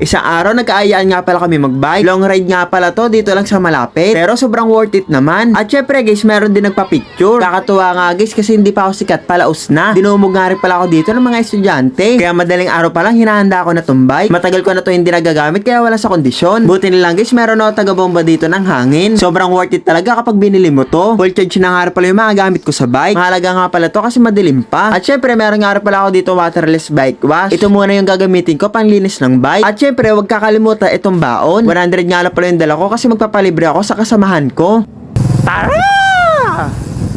Isang araw nag-aayaan nga pala kami magbike. Long ride nga pala to dito lang sa malapit. Pero sobrang worth it naman. At syempre guys, meron din nagpa-picture. Kakatuwa nga guys kasi hindi pa ako sikat palaos na. Dinumog nga rin pala ako dito ng mga estudyante. Kaya madaling araw pa lang hinahanda ako na tong bike. Matagal ko na to hindi nagagamit kaya wala sa kondisyon. Buti na lang guys, meron ako taga-bomba dito ng hangin. Sobrang worth it talaga kapag binili mo to. Full charge na nga pala yung mga gamit ko sa bike. Mahalaga nga pala to kasi madilim pa. At syempre, meron nga pala ako dito waterless bike wash. Ito muna yung gagamitin ko panlinis ng bike. At syempre, huwag kakalimutan itong baon. 100 nga lang pala yung dala ko kasi magpapalibre ako sa kasamahan ko.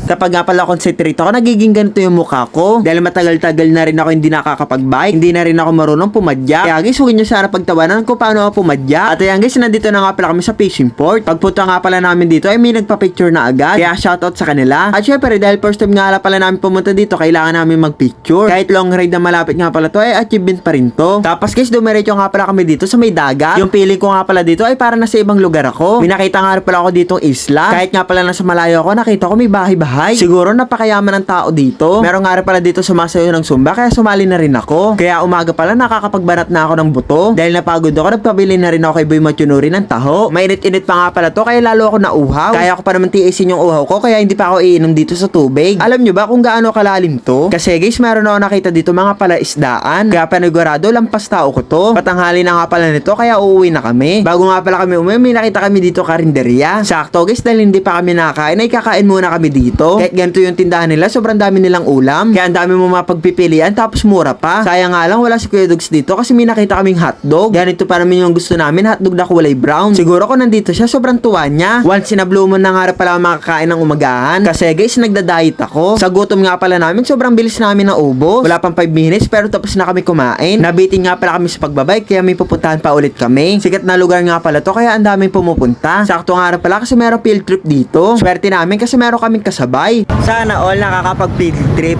Kapag nga pala concentrate ako, nagiging ganito yung mukha ko. Dahil matagal-tagal na rin ako hindi nakakapag-bike. Hindi na rin ako marunong pumadya. Kaya guys, huwag nyo sana pagtawanan kung paano ako pumadya. At ayan guys, nandito na nga pala kami sa fishing port. Pagpunta nga pala namin dito, ay may nagpa-picture na agad. Kaya shoutout sa kanila. At syempre, dahil first time nga pala namin pumunta dito, kailangan namin mag-picture. Kahit long ride na malapit nga pala to, ay achievement pa rin to. Tapos guys, dumiretso nga pala kami dito sa may dagat. Yung feeling ko nga pala dito ay para nasa ibang lugar ako. May nakita nga pala ako dito isla. Kahit nga pala nasa malayo ako, nakita ko may bahay-bahay. Siguro napakayaman ng tao dito. Meron nga rin pala dito sumasayo ng Zumba, kaya sumali na rin ako. Kaya umaga pala nakakapagbanat na ako ng buto. Dahil napagod ako, nagpabili na rin ako kay Boy Machunuri ng taho. Mainit-init pa nga pala to, kaya lalo ako nauhaw. Kaya ko pa naman tiisin yung uhaw ko, kaya hindi pa ako iinom dito sa tubig. Alam nyo ba kung gaano kalalim to? Kasi guys, meron ako nakita dito mga palaisdaan. Kaya panigurado, lampas tao ko to. Patanghali na nga pala nito, kaya uuwi na kami. Bago nga pala kami umuwi, may nakita kami dito karinderya. Sakto guys, dahil hindi pa kami nakakain, ay kakain muna kami dito. Kahit ganito yung tindahan nila, sobrang dami nilang ulam. Kaya ang dami mo mapagpipilian, tapos mura pa. Sayang nga lang, wala si Kuya Dogs dito kasi may nakita kaming hotdog. Ganito pa namin yung gusto namin, hotdog na kulay brown. Siguro kung nandito siya, sobrang tuwa niya. Once sinablo mo na nga pala makakain ng umagahan. Kasi guys, nagda-diet ako. Sa gutom nga pala namin, sobrang bilis namin na ubo. Wala pang 5 minutes, pero tapos na kami kumain. Nabitin nga pala kami sa pagbabay, kaya may pupuntahan pa ulit kami. Sikat na lugar nga pala to, kaya ang daming pumupunta. Sakto nga pala kasi meron field trip dito. Swerte namin kasi meron kaming kasabay. Sana all nakakapag-field trip.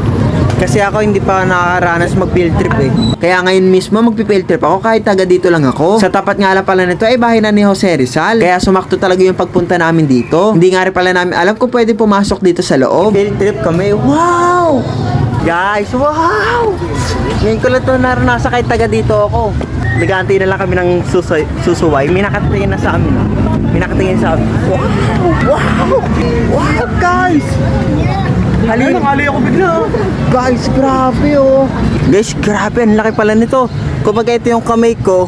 Kasi ako hindi pa nakakaranas mag-field trip eh. Kaya ngayon mismo magpi-field trip ako kahit taga dito lang ako. Sa tapat nga lang pala nito ay bahay na ni Jose Rizal. Kaya sumakto talaga yung pagpunta namin dito. Hindi nga rin pala namin alam kung pwede pumasok dito sa loob. Field trip kami. Wow! Guys, wow! Ngayon ko lang ito naranasan kahit taga dito ako. Nagantay na lang kami ng susoy, susuway. May nakatingin na sa amin. oh. May nakatingin sa. Wow! Wow! Wow, guys! Halika. Nakali ako bigla. Guys, grabe oh. Guys, grabe. Ang laki pala nito. Kumbaga ito yung kamay ko.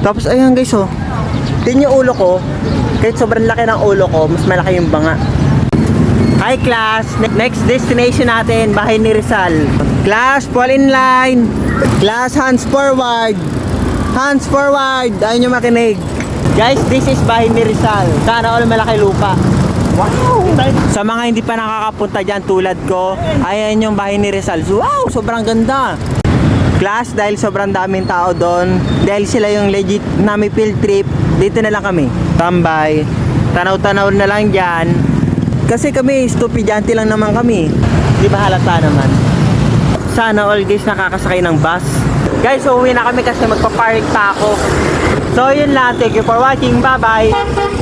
Tapos ayan guys oh. Tingnan yung ulo ko. Kahit sobrang laki ng ulo ko, mas malaki yung banga. Hi class! Ne- Next destination natin, bahay ni Rizal. Class, fall in line! Class, hands forward! Hands forward! Ayaw nyo makinig. Guys, this is bahay ni Rizal. Sana all malaki lupa. Wow! Sa mga hindi pa nakakapunta dyan tulad ko, ayan yung bahay ni Rizal. Wow! Sobrang ganda! Class, dahil sobrang daming tao doon, dahil sila yung legit na may field trip, dito na lang kami. Tambay. Tanaw-tanaw na lang dyan. Kasi kami, estudyante lang naman kami. Di ba halata naman? Sana all guys nakakasakay ng bus. Guys, uuwi na kami kasi magpa-park pa ako. So yun lang. Thank you for watching. Bye-bye!